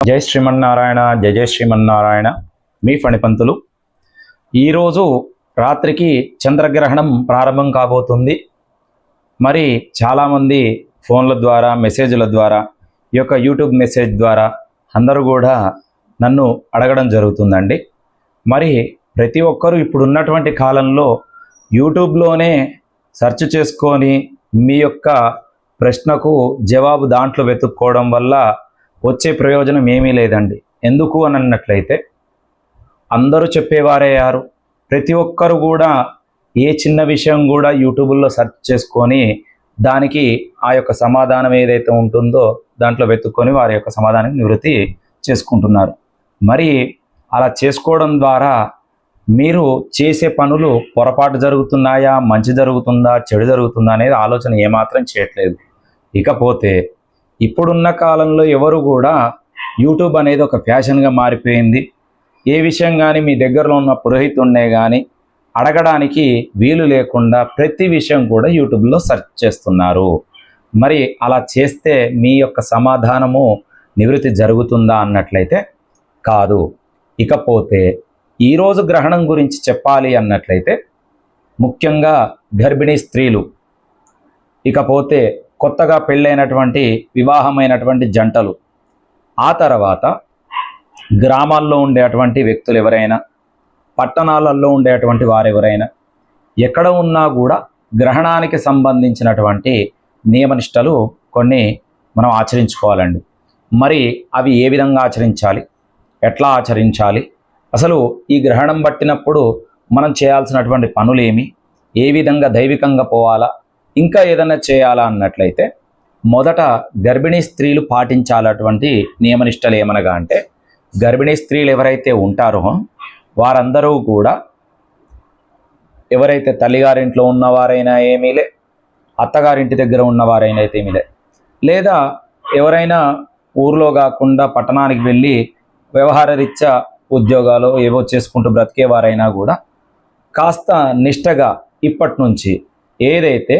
జై శ్రీమన్నారాయణ జయ జయ శ్రీమన్నారాయణ. మీ ఫణిపంతులు. ఈరోజు రాత్రికి చంద్రగ్రహణం ప్రారంభం కాబోతుంది. మరి చాలామంది ఫోన్ల ద్వారా మెసేజ్ల ద్వారా ఈ యొక్క యూట్యూబ్ మెసేజ్ ద్వారా అందరూ కూడా నన్ను అడగడం జరుగుతుందండి. మరి ప్రతి ఒక్కరూ ఇప్పుడున్నటువంటి కాలంలో యూట్యూబ్లోనే సెర్చ్ చేసుకొని మీ యొక్క ప్రశ్నకు జవాబు దాంట్లో వెతుక్కోవడం వల్ల వచ్చే ప్రయోజనం ఏమీ లేదండి. ఎందుకు అని అన్నట్లయితే అందరూ చెప్పేవారయ్యారు ప్రతి ఒక్కరు కూడా ఏ చిన్న విషయం కూడా యూట్యూబ్లో సెర్చ్ చేసుకొని దానికి ఆ యొక్క సమాధానం ఏదైతే ఉంటుందో దాంట్లో వెతుక్కొని వారి యొక్క సమాధానం నివృత్తి చేసుకుంటున్నారు. మరి అలా చేసుకోవడం ద్వారా మీరు చేసే పనులు పొరపాటు జరుగుతున్నాయా? మంచి జరుగుతుందా? చెడు జరుగుతుందా? అనేది ఆలోచన ఏమాత్రం చేయట్లేదు. ఇకపోతే ఇప్పుడున్న కాలంలో ఎవరు కూడా యూట్యూబ్ అనేది ఒక ఫ్యాషన్గా మారిపోయింది. ఏ విషయం కానీ మీ దగ్గరలో ఉన్న పురోహితున్నే కానీ అడగడానికి వీలు లేకుండా ప్రతి విషయం కూడా యూట్యూబ్లో సెర్చ్ చేస్తున్నారు. మరి అలా చేస్తే మీ యొక్క సమాధానము నివృత్తి జరుగుతుందా అన్నట్లయితే కాదు. ఇకపోతే ఈరోజు గ్రహణం గురించి చెప్పాలి అన్నట్లయితే ముఖ్యంగా గర్భిణీ స్త్రీలు. ఇకపోతే కొత్తగా పెళ్ళైనటువంటి వివాహమైనటువంటి జంటలు. ఆ తర్వాత గ్రామాల్లో ఉండేటువంటి వ్యక్తులు ఎవరైనా పట్టణాలలో ఉండేటువంటి వారెవరైనా ఎక్కడ ఉన్నా కూడా గ్రహణానికి సంబంధించినటువంటి నియమనిష్టలు కొన్ని మనం ఆచరించుకోవాలండి. మరి అవి ఏ విధంగా ఆచరించాలి? ఎట్లా ఆచరించాలి? అసలు ఈ గ్రహణం పట్టినప్పుడు మనం చేయాల్సినటువంటి పనులేమి? ఏ విధంగా దైవికంగా పోవాలా? ఇంకా ఏదైనా చేయాలా అన్నట్లయితే మొదట గర్భిణీ స్త్రీలు పాటించాలటువంటి నియమనిష్టలు ఏమనగా అంటే గర్భిణీ స్త్రీలు ఎవరైతే ఉంటారో వారందరూ కూడా ఎవరైతే తల్లిగారింట్లో ఉన్నవారైనా ఏమీలే అత్తగారింటి దగ్గర ఉన్నవారైనా అయితే ఏమీలే లేదా ఎవరైనా ఊర్లో కాకుండా పట్టణానికి వెళ్ళి వ్యవహార రీత్యా ఉద్యోగాలు ఏవో చేసుకుంటూ బ్రతికేవారైనా కూడా కాస్త నిష్టగా ఇప్పటి నుంచి ఏదైతే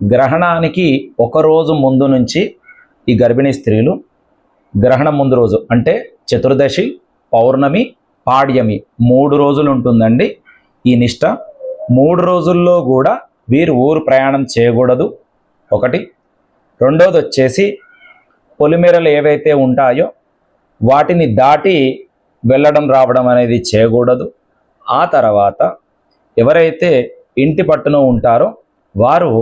గ్రహణానికి ఒక రోజు ముందు నుంచి ఈ గర్భిణీ స్త్రీలు గ్రహణం ముందు రోజు అంటే చతుర్దశి పౌర్ణమి పాడ్యమి మూడు రోజులు ఉంటుందండి ఈ నిష్ట. మూడు రోజుల్లో కూడా వీరు ఊరు ప్రయాణం చేయకూడదు. ఒకటి. రెండోది వచ్చేసి పొలిమేరలు ఏవైతే ఉంటాయో వాటిని దాటి వెళ్ళడం రావడం అనేది చేయకూడదు. ఆ తర్వాత ఎవరైతే ఇంటి పట్టున ఉంటారో వారు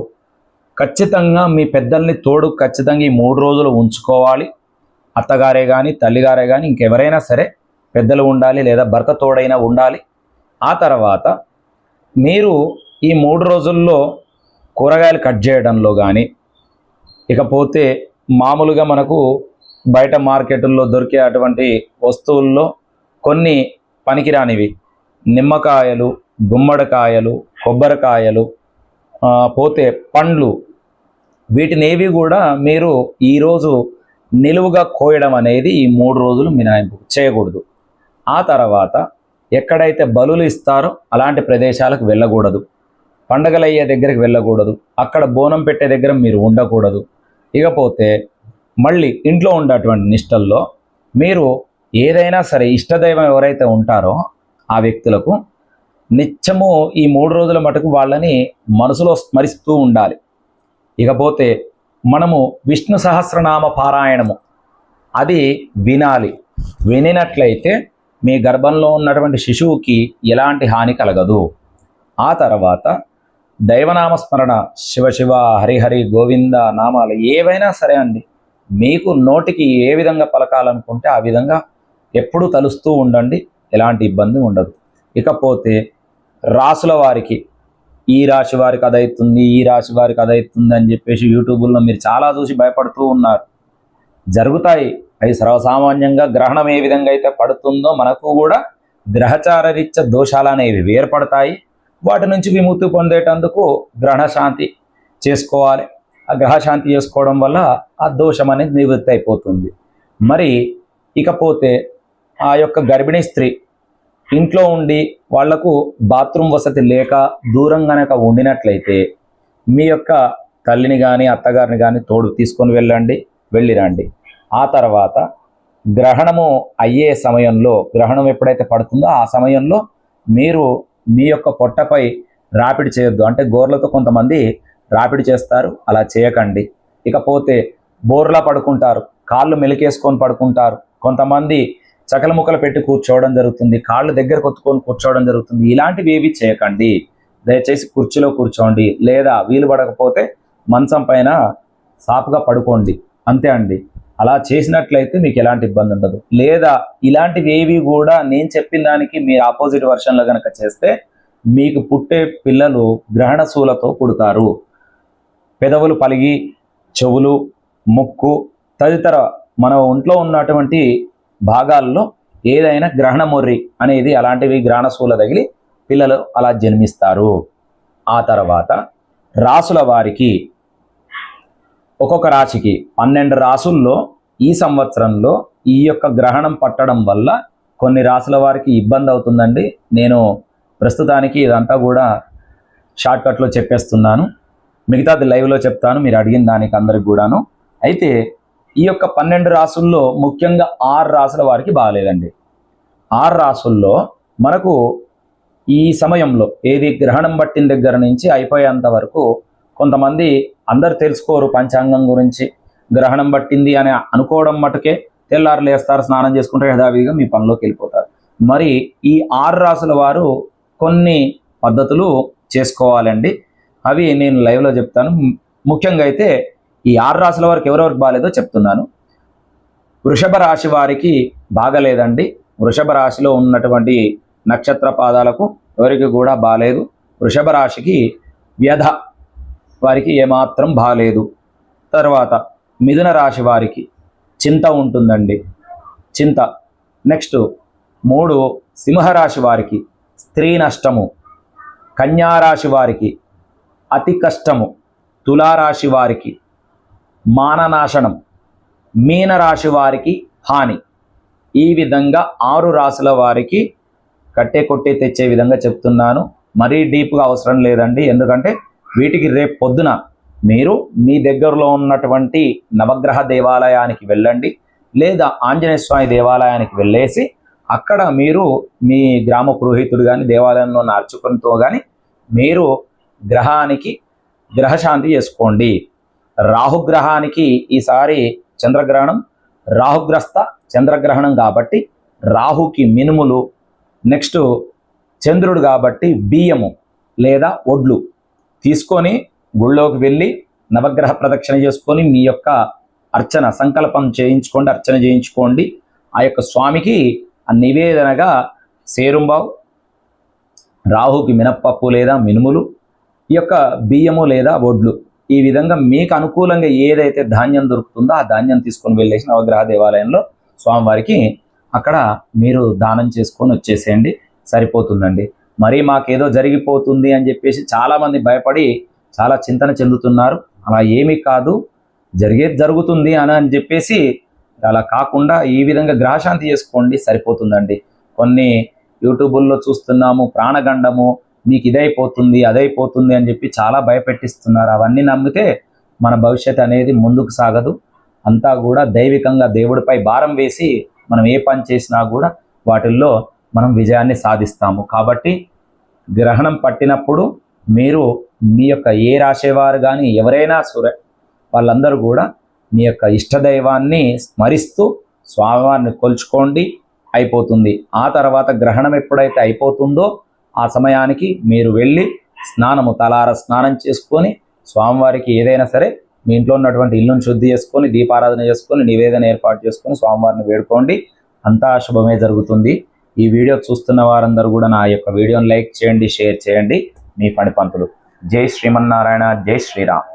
ఖచ్చితంగా మీ పెద్దల్ని తోడు ఖచ్చితంగా ఈ మూడు రోజులు ఉంచుకోవాలి. అత్తగారే కానీ తల్లిగారే కానీ ఇంకెవరైనా సరే పెద్దలు ఉండాలి లేదా భర్త తోడైనా ఉండాలి. ఆ తర్వాత మీరు ఈ మూడు రోజుల్లో కూరగాయలు కట్ చేయడంలో కానీ ఇకపోతే మామూలుగా మనకు బయట మార్కెట్లో దొరికే అటువంటి వస్తువుల్లో కొన్ని పనికిరానివి. నిమ్మకాయలు గుమ్మడికాయలు కొబ్బరికాయలు పోతే పండ్లు వీటినేవి కూడా మీరు ఈరోజు నిలువుగా కోయడం అనేది ఈ మూడు రోజులు మినహాయింపు చేయకూడదు. ఆ తర్వాత ఎక్కడైతే బలులు ఇస్తారో అలాంటి ప్రదేశాలకు వెళ్ళకూడదు. పండగలయ్యే దగ్గరికి వెళ్ళకూడదు. అక్కడ బోనం పెట్టే దగ్గర మీరు ఉండకూడదు. ఇకపోతే మళ్ళీ ఇంట్లో ఉండేటువంటి నిష్టల్లో మీరు ఏదైనా సరే ఇష్టదైవం ఎవరైతే ఉంటారో ఆ వ్యక్తులకు నిత్యము ఈ మూడు రోజుల మటుకు వాళ్ళని మనసులో స్మరిస్తూ ఉండాలి. ఇకపోతే మనము విష్ణు సహస్రనామ పారాయణము. అది వినాలి. వినినట్లయితే మీ గర్భంలో ఉన్నటువంటి శిశువుకి ఎలాంటి హాని కలగదు. ఆ తర్వాత దైవనామస్మరణ శివశివ శివ శివ హరిహరి గోవింద నామాలు ఏవైనా సరే అండి. మీకు నోటికి ఏ విధంగా పలకాలనుకుంటే ఆ విధంగా ఎప్పుడూ తలుస్తూ ఉండండి. ఎలాంటి ఇబ్బంది ఉండదు. ఇకపోతే రాసుల వారికి ఈ రాశి వారికి అదైతుంది ఈ రాశి వారికి అదైతుంది అని చెప్పేసి యూట్యూబ్లో మీరు చాలా చూసి భయపడుతూ ఉన్నారు. జరుగుతాయి. అవి సర్వసామాన్యంగా గ్రహణం ఏ విధంగా అయితే పడుతుందో మనకు కూడా గ్రహచార రీత్య దోషాలు అనేవి ఏర్పడతాయి. వాటి నుంచి విముక్తి పొందేటందుకు గ్రహణశాంతి చేసుకోవాలి. ఆ గ్రహ శాంతి చేసుకోవడం వల్ల ఆ దోషం అనేది నివృత్తి అయిపోతుంది. మరి ఇకపోతే ఆ యొక్క గర్భిణీ స్త్రీ ఇంట్లో ఉండి వాళ్ళకు బాత్రూమ్ వసతి లేక దూరం కనుక ఉండినట్లయితే మీ యొక్క తల్లిని కానీ అత్తగారిని కానీ తోడు తీసుకొని వెళ్ళండి వెళ్ళిరండి ఆ తర్వాత గ్రహణము అయ్యే సమయంలో గ్రహణం ఎప్పుడైతే పడుతుందో ఆ సమయంలో మీరు మీ యొక్క పొట్టపై రాపిడి చేయొద్దు. అంటే గోర్లతో కొంతమంది రాపిడి చేస్తారు అలా చేయకండి. ఇకపోతే బోర్లా పడుకుంటారు కాళ్ళు మెలికేసుకొని పడుకుంటారు. కొంతమంది చకల ముక్కలు పెట్టి కూర్చోవడం జరుగుతుంది కాళ్ళు దగ్గర కొత్తుకొని కూర్చోవడం జరుగుతుంది. ఇలాంటివి ఏవి చేయకండి. దయచేసి కుర్చీలో కూర్చోండి. లేదా వీలు పడకపోతే మంచం పైన సాపుగా పడుకోండి. అంతే అండి. అలా చేసినట్లయితే మీకు ఎలాంటి ఇబ్బంది ఉండదు. లేదా ఇలాంటివి ఏవి కూడా నేను చెప్పిన దానికి మీరు ఆపోజిట్ వర్షన్లో కనుక చేస్తే మీకు పుట్టే పిల్లలు గ్రహణ శూలతో పుడతారు. పెదవులు పలిగి చెవులు ముక్కు తదితర మన ఒంట్లో ఉన్నటువంటి భాగాల్లో ఏదైనా గ్రహణ మొర్రి అనేది అలాంటివి గ్రహణశూల తగిలి పిల్లలు అలా జన్మిస్తారు. ఆ తర్వాత రాసుల వారికి ఒక్కొక్క రాశికి పన్నెండు రాసుల్లో ఈ సంవత్సరంలో ఈ యొక్క గ్రహణం పట్టడం వల్ల కొన్ని రాసుల వారికి ఇబ్బంది అవుతుందండి. నేను ప్రస్తుతానికి ఇదంతా కూడా షార్ట్కట్లో చెప్పేస్తున్నాను. మిగతాది లైవ్లో చెప్తాను. మీరు అడిగిన దానికి అందరికి కూడాను. అయితే ఈ యొక్క పన్నెండు రాసుల్లో ముఖ్యంగా ఆరు రాసుల వారికి బాగాలేదండి. ఆరు రాసుల్లో మనకు ఈ సమయంలో ఏది గ్రహణం పట్టిన దగ్గర నుంచి అయిపోయేంత వరకు కొంతమంది అందరు తెలుసుకోరు పంచాంగం గురించి. గ్రహణం పట్టింది అని అనుకోవడం మటుకే తెల్లారు లేస్తారు స్నానం చేసుకుంటే యథావిధిగా మీ పనిలోకి వెళ్ళిపోతారు. మరి ఈ ఆరు రాసుల వారు కొన్ని పద్ధతులు చేసుకోవాలండి. అవి నేను లైవ్లో చెప్తాను. ముఖ్యంగా అయితే ఈ ఆరు రాశుల వారికి ఎవరెవరికి బాగాలేదో చెప్తున్నాను. వృషభ రాశి వారికి బాగలేదండి. వృషభ రాశిలో ఉన్నటువంటి నక్షత్ర పాదాలకు ఎవరికి కూడా బాగాలేదు. వృషభ రాశికి వ్యధ వారికి ఏమాత్రం బాగాలేదు. తర్వాత మిథున రాశి వారికి చింత ఉంటుందండి. చింత. నెక్స్ట్ మూడు సింహరాశి వారికి స్త్రీ నష్టము. కన్యారాశి వారికి అతి కష్టము. తులారాశి వారికి మాననాశనం. మీనరాశి వారికి హాని. ఈ విధంగా ఆరు రాశుల వారికి కట్టే కొట్టే తెచ్చే విధంగా చెప్తున్నాను. మరీ డీప్గా అవసరం లేదండి. ఎందుకంటే వీటికి రేపు పొద్దున మీరు మీ దగ్గరలో ఉన్నటువంటి నవగ్రహ దేవాలయానికి వెళ్ళండి. లేదా ఆంజనేయ స్వామి దేవాలయానికి వెళ్ళేసి అక్కడ మీరు మీ గ్రామ పురోహితుడు కానీ దేవాలయంలో ఉన్న అర్చకునితో కానీ మీరు గ్రహానికి గ్రహశాంతి చేసుకోండి. రాహుగ్రహానికి ఈసారి చంద్రగ్రహణం రాహుగ్రస్త చంద్రగ్రహణం కాబట్టి రాహుకి మినుములు నెక్స్ట్ చంద్రుడు కాబట్టి బియ్యము లేదా ఒడ్లు తీసుకొని గుళ్ళోకి వెళ్ళి నవగ్రహ ప్రదక్షిణ చేసుకొని మీ యొక్క అర్చన సంకల్పం చేయించుకోండి అర్చన చేయించుకోండి. ఆ యొక్క స్వామికి ఆ నివేదనగా సేరుంబావు రాహుకి మినప్పప్పు లేదా మినుములు ఈ యొక్క బియ్యము లేదా వడ్లు ఈ విధంగా మీకు అనుకూలంగా ఏదైతే ధాన్యం దొరుకుతుందో ఆ ధాన్యం తీసుకొని వెళ్ళేసి నవగ్రహ దేవాలయంలో స్వామివారికి అక్కడ మీరు దానం చేసుకొని వచ్చేసేయండి. సరిపోతుందండి. మరి మాకేదో జరిగిపోతుంది అని చెప్పేసి చాలామంది భయపడి చాలా చింతన చెందుతున్నారు. అలా ఏమీ కాదు. జరిగేది జరుగుతుంది అని అని చెప్పేసి అలా కాకుండా ఈ విధంగా గ్రహశాంతి చేసుకోండి. సరిపోతుందండి. కొన్ని యూట్యూబుల్లో చూస్తున్నాము ప్రాణగండము మీకు ఇదైపోతుంది అదైపోతుంది అని చెప్పి చాలా భయపెట్టిస్తున్నారు. అవన్నీ నమ్మితే మన భవిష్యత్ అనేది ముందుకు సాగదు. అంతా కూడా దైవికంగా దేవుడిపై భారం వేసి మనం ఏ పని చేసినా కూడా వాటిల్లో మనం విజయాన్ని సాధిస్తాము. కాబట్టి గ్రహణం పట్టినప్పుడు మీరు మీ యొక్క ఏ రాసేవారు కానీ ఎవరైనా సురే వాళ్ళందరూ కూడా మీ యొక్క ఇష్టదైవాన్ని స్మరిస్తూ స్వామివారిని కొలుచుకోండి అయిపోతుంది. ఆ తర్వాత గ్రహణం ఎప్పుడైతే అయిపోతుందో ఆ సమయానికి మీరు వెళ్ళి స్నానము తలార స్నానం చేసుకొని స్వామివారికి ఏదైనా సరే మీ ఇంట్లో ఉన్నటువంటి ఇల్లును శుద్ధి చేసుకొని దీపారాధన చేసుకొని నివేదన ఏర్పాటు చేసుకొని స్వామివారిని వేడుకోండి. అంతా శుభమే జరుగుతుంది. ఈ వీడియో చూస్తున్న వారందరూ కూడా నా యొక్క వీడియోని లైక్ చేయండి షేర్ చేయండి. మీ ఫణిపంతులు జై శ్రీమన్నారాయణ జై శ్రీరామ్.